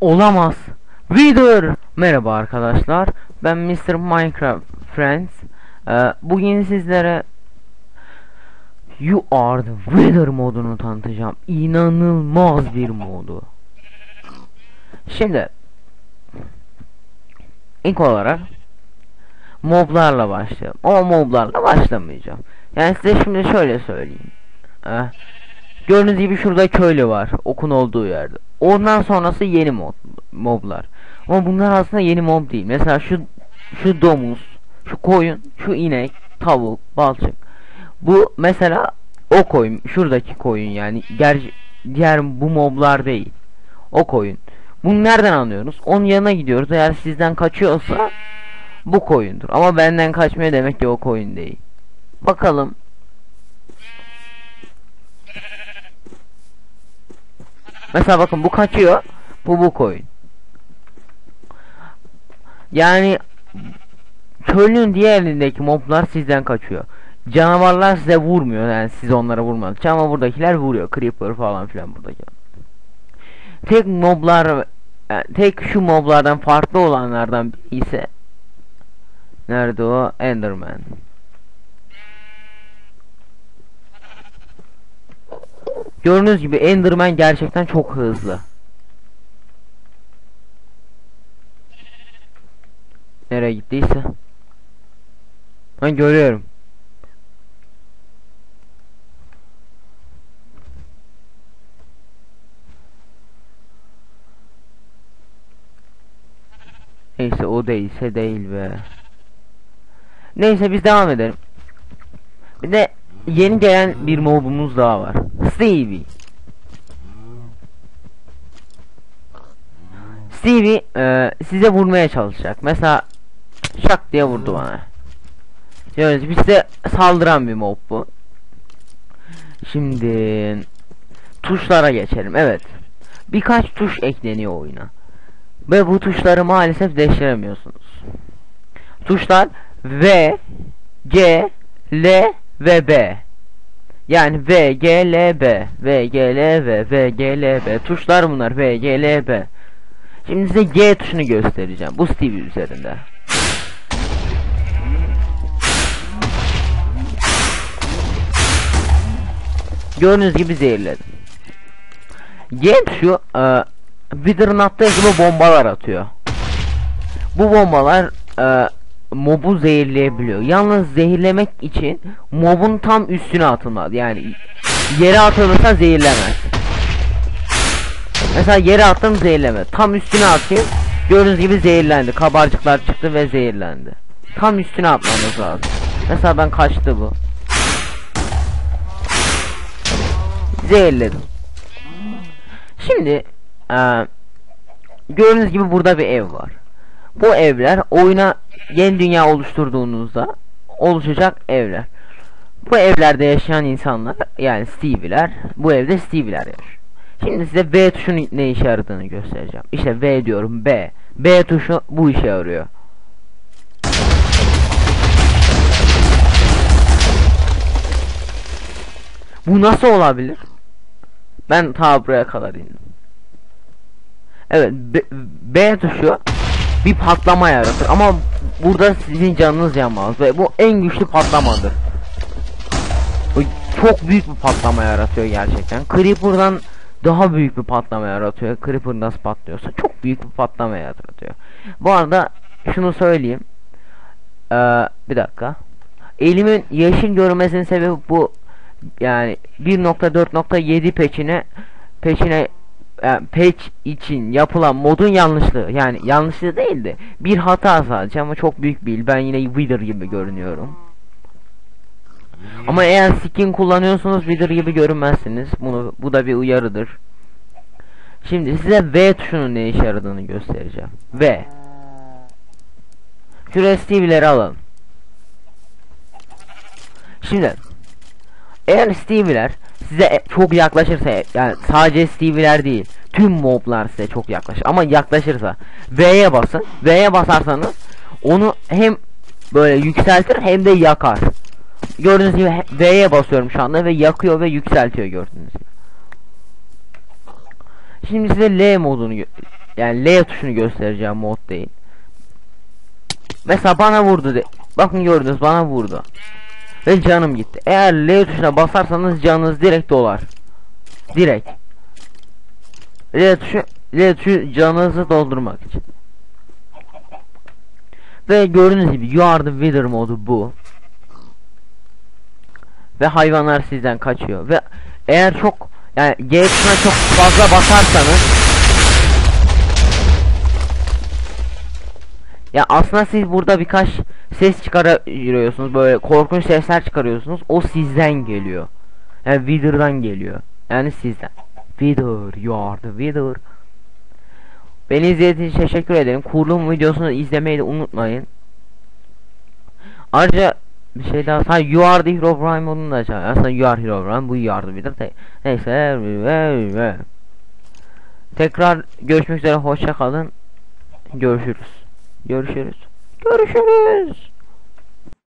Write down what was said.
Olamaz. Wither. Merhaba arkadaşlar. Ben Mr. Minecraft Friends. Ee, bugün sizlere You Are the Wither modunu tanıtacağım. İnanılmaz bir modu. Şimdi ilk olarak moblarla başlayalım. Ama moblarla başlamayacağım. Yani size şimdi şöyle söyleyeyim. Ee, gördüğünüz gibi şurada köylü var. Okun olduğu yerde. Ondan sonrası yeni mob, moblar. Ama bunlar aslında yeni mob değil. Mesela şu şu domuz, şu koyun, şu inek, tavuk, balçık. Bu mesela o koyun, şuradaki koyun yani. Gerçi diğer bu moblar değil. O koyun. Bunu nereden anlıyoruz? Onun yanına gidiyoruz. Eğer sizden kaçıyorsa bu koyundur. Ama benden kaçmıyor demek ki o koyun değil. Bakalım. Mesela bakın bu kaçıyor. Bu bu koyun. Yani köylünün diğer elindeki moblar sizden kaçıyor. Canavarlar size vurmuyor yani siz onlara vurmadıkça ama buradakiler vuruyor. Creeper falan filan buradaki. Tek moblar yani tek şu moblardan farklı olanlardan ise Nerede o? Enderman. Gördüğünüz gibi Enderman gerçekten çok hızlı. Nereye gittiyse. Ben görüyorum. Neyse o değilse değil be. Neyse biz devam edelim. Bir de yeni gelen bir mobumuz daha var. Stevie. Stevie e, size vurmaya çalışacak. Mesela şak diye vurdu bana. Gibi size saldıran bir mob bu. Şimdi tuşlara geçelim. Evet. Birkaç tuş ekleniyor oyuna. Ve bu tuşları maalesef değiştiremiyorsunuz. Tuşlar V, G, L ve B. Yani V, G, L, B. V, G, L, V, V, G, L, B. Tuşlar bunlar. V, G, L, B. Şimdi size G tuşunu göstereceğim. Bu Stevie üzerinde. Gördüğünüz gibi zehirledim. G tuşu e, Wither'ın attığı gibi bombalar atıyor. Bu bombalar e, mobu zehirleyebiliyor. Yalnız zehirlemek için mobun tam üstüne atılmalı. Yani yere atılırsa zehirlemez. Mesela yere attım zehirleme. Tam üstüne atayım. Gördüğünüz gibi zehirlendi. Kabarcıklar çıktı ve zehirlendi. Tam üstüne atmamız lazım. Mesela ben kaçtı bu. Zehirledim. Şimdi e, gördüğünüz gibi burada bir ev var. Bu evler oyuna yeni dünya oluşturduğunuzda oluşacak evler. Bu evlerde yaşayan insanlar yani Stevie'ler bu evde Stevie'ler yaşıyor. Şimdi size B tuşunun ne işe yaradığını göstereceğim. İşte V diyorum B. B tuşu bu işe yarıyor. Bu nasıl olabilir? Ben ta buraya kadar indim. Evet B, B tuşu bir patlama yaratır ama burada sizin canınız yanmaz ve bu en güçlü patlamadır. Bu çok büyük bir patlama yaratıyor gerçekten. Creeper'dan daha büyük bir patlama yaratıyor. Creeper nasıl patlıyorsa çok büyük bir patlama yaratıyor. Bu arada şunu söyleyeyim. Ee, bir dakika. Elimin yeşil görmesinin sebebi bu yani 1.4.7 peçine peçine yani patch için yapılan modun yanlışlığı yani yanlışlığı değildi bir hata sadece ama çok büyük bir ben yine Wither gibi görünüyorum. Ama eğer skin kullanıyorsunuz Wither gibi görünmezsiniz. Bunu bu da bir uyarıdır. Şimdi size V tuşunun ne işe yaradığını göstereceğim. V. Şuraya Steve'leri alalım şimdi eğer Steve'ler size çok yaklaşırsa yani sadece Stevie'ler değil tüm moblar size çok yaklaşır ama yaklaşırsa V'ye basın V'ye basarsanız onu hem böyle yükseltir hem de yakar gördüğünüz gibi V'ye basıyorum şu anda ve yakıyor ve yükseltiyor gördüğünüz gibi şimdi size L modunu yani L tuşunu göstereceğim mod değil. Mesela bana vurdu de. Bakın gördünüz bana vurdu. Ve canım gitti. Eğer L tuşuna basarsanız canınız direkt dolar. Direkt. L tuşu L tuşu canınızı doldurmak için. Ve gördüğünüz gibi You Are The Wither modu bu. Ve hayvanlar sizden kaçıyor. Ve eğer çok yani G tuşuna çok fazla basarsanız Ya aslında siz burada birkaç ses çıkarıyorsunuz böyle korkunç sesler çıkarıyorsunuz o sizden geliyor. Yani Wither'dan geliyor. Yani sizden. Wither, you are the Wither. Beni izlediğiniz için teşekkür ederim. Kurulum videosunu izlemeyi de unutmayın. Ayrıca bir şey daha say You Are The Hero Prime modunu da açar. Aslında You Are Hero Prime bu You Are The Wither. Neyse. Tekrar görüşmek üzere. Hoşça kalın. Görüşürüz. Görüşürüz. Görüşürüz.